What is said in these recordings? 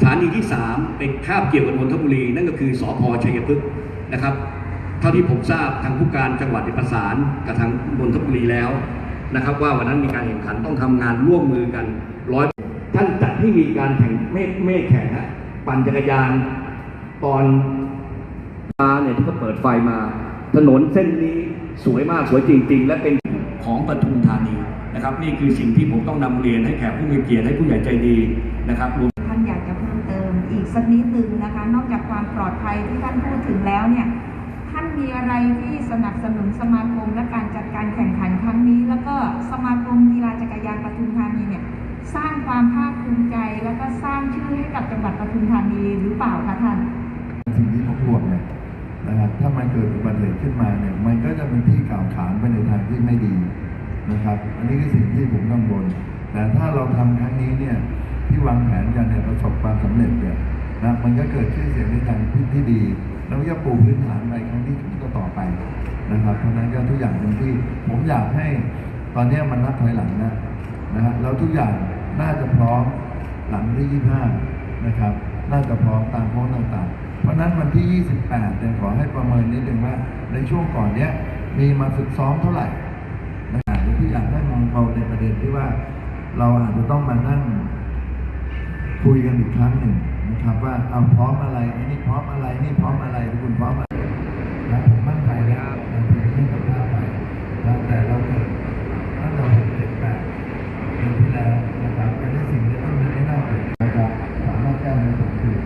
สถานีที่ 3 เป็นคาบเกี่ยวกับนนทบุรี นั่นก็คือสพชัยพฤกษ์นะครับ เท่าที่ผมทราบทางผู้การจังหวัดได้ประสานกับทางนนทบุรีแล้วนะครับ ว่าวันนั้นมีการแข่งขันต้องทำงานร่วมมือกันร้อยท่านจัดให้มีการแข่งเมฆเมฆแข่งฮะปั่นจักรยานตอนมาเนี่ยที่เขาเปิดไฟมา ถนนเส้นนี้สวยมากสวยจริง ๆ และเป็นของปทุมธานีนะครับ นี่คือสิ่งที่ผมต้องนำเรียนให้แขกผู้มีเกียรติให้ผู้ใหญ่ใจดีนะครับ สักนิดนึงนะคะ นอกจากความปลอดภัยที่ท่านพูดถึงแล้วเนี่ยท่านมีอะไรที่สนับสนุนสมาคมและการจัดการแข่งขันครั้งนี้ แล้วก็สมาคมกีฬาจักรยานปทุมธานีเนี่ยสร้างความภาคภูมิใจ แล้วก็สร้างชื่อให้กับจังหวัดปทุมธานีหรือเปล่าคะท่านสิ่งที่เขาห่วงเนี่ยนะครับถ้ามันเกิดอุบัติเหตุขึ้นมาเนี่ยมันก็จะเป็นที่กล่าวขานไปในทางที่ไม่ดีนะครับ อันนี้คือสิ่งที่ผมกังวลแต่ถ้าเราทำครั้งนี้เนี่ยที่วางแผนกันเนี่ยประสบความสำเร็จเนี่ย นะมันก็เกิดชื่อเสียงในทางที่ที่ดี แล้วก็ปูพื้นฐานไปครั้งที่ต่อไปนะครับเพราะนั้นก็ทุกอย่างเป็นที่ผมอยากให้ตอนนี้มันนับถอยหลังนะนะฮะแล้วทุกอย่างน่าจะพร้อมหลังที่ 25 นะครับ น่าจะพร้อมตามโค้งต่างๆ เพราะนั้นวันที่ 28เนี่ยขอให้ประเมินนิดนึงว่า ในช่วงก่อนเนี้ยมีมาฝึกซ้อมเท่าไหร่นะครับหรือที่อยากให้มองเราในประเด็นที่ว่า เราอาจจะต้องมานั่งคุยกันอีกครั้งหนึ่ง นะครับว่าเอาพร้อมอะไรอ้นี่พร้อมอะไรนี่พร้อมอะไรทุกคนพร้อมอะไรนะผมมั่นใจแล้วบางทีไม่ต้องพลาไปนะแต่เราเกิดตั้งแต่หกเจ็ดแปดเดือที่แล้วนะครับเป็นสิ่งที่ต้องไม่น่าเกลียดนะครับสามารถแก้ในผลคือ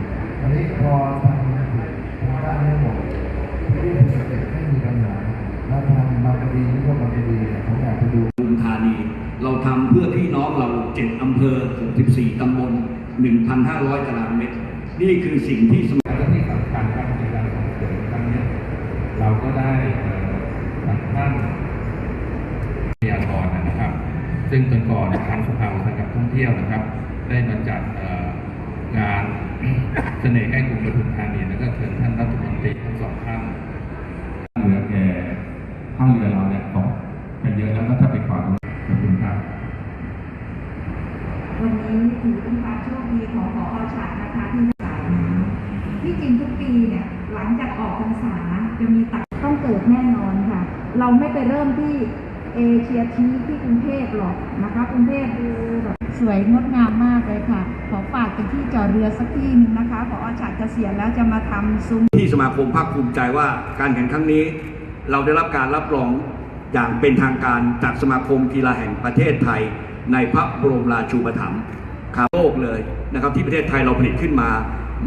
อันนี้พอทำทำได้ไม่หมดที่เป็นสเต็ปไม่มีปัญหาแล้วทางบางกะดีนี่ก็บางกะดีผมอยากไปดูปทุมธานีเราทำเพื่อพี่น้องเรา7อำเภอ64ตำบล1,500ตารางเมตร นี่คือสิ่งที่สมาและที่สำคัญครับในการส่งเสริมครั้งนี้เราก็ได้เอ่อทางท่านพยากรนะครับ ซึ่งตอนก่อนทางสภาอุตสาหกรรมท่องเที่ยวนะครับ ได้มาจัดงานเสน่ห์ใกล้กรุงปทุมธานีแล้วก็เชิญท่านรัฐมนตรีทั้งสองท่านเรือแก่ท่าเรือเราเนี่ยตกกันเยอะแล้วก็ถ้าไปขวางขอบคุณครับวันนี้ถือเป็นความโชคดีของหอฉาดนะคะที่ ที่จริงทุกปีเนี่ยหลังจากออกพรรษาจะมีตักต้องเกิดแน่นอนค่ะ เราไม่ไปเริ่มที่เอเชียทีที่กรุงเทพหรอกนะคะกรุงเทพดูแบบสวยงดงามมากเลยค่ะ ขอฝากเป็นที่จอดเรือสักที่หนึ่งนะคะขอฉาดเกษียณแล้วจะมาทำซุ้มที่สมาคมภาคภูมิใจว่าการแข่งครั้งนี้ เราได้รับการรับรองอย่างเป็นทางการจากสมาคมกีฬาแห่งประเทศไทย ในพระบรมราชูปถัมภ์ครับโลกเลยนะครับที่ประเทศไทยเราผลิตขึ้นมา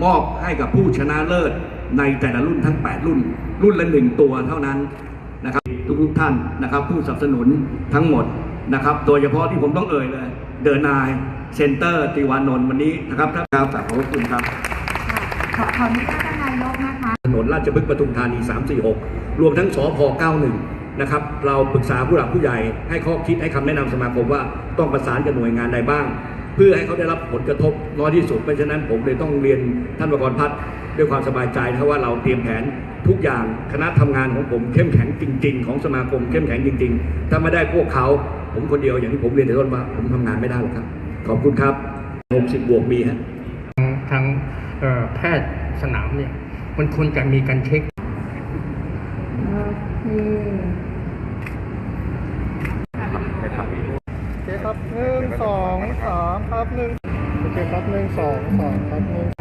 มอบให้กับผู้ชนะเลิศในแต่ละรุ่นทั้ง 8 รุ่น รุ่นละหนึ่งตัวเท่านั้นนะครับทุกๆท่านนะครับ ผู้สนับสนุนทั้งหมดนะครับโดยเฉพาะที่ผมต้องเอ่ยเลยเดอนายเซ็นเตอร์ติวานนท์วันนี้นะครับท่านครับขอบคุณครับขอขออนุญาตท่านนายกนะคะถนนราชพฤกษ์ปทุมธานี 346 รวมทั้งสพ91 นะครับ เราปรึกษาผู้หลักผู้ใหญ่ให้ข้อคิดให้คำแนะนำสมาคมว่าต้องประสานกับหน่วยงานใดบ้าง เพื่อให้เขาได้รับผลกระทบน้อยที่สุด เพราะฉะนั้นผมเลยต้องเรียนท่านประกรณ์พัฒน์ด้วยความสบายใจนะครับว่าเราเตรียมแผนทุกอย่างคณะทำงานของผมเข้มแข็งจริง ๆ ของสมาคมเข้มแข็งจริง ๆ ถ้าไม่ได้พวกเขา ผมคนเดียวอย่างที่ผมเรียนแต่ต้นว่าผมทำงานไม่ได้หรอกครับ ขอบคุณครับ60บวกมีฮะทางทางเอ่อแพทย์สนามเนี่ยมันควรจะมีการเช็คโอเค โอเค ครับหนึ่งสองสามครับหนึ่งโอเคครับหนึ่งสองสามครับหนึ่ง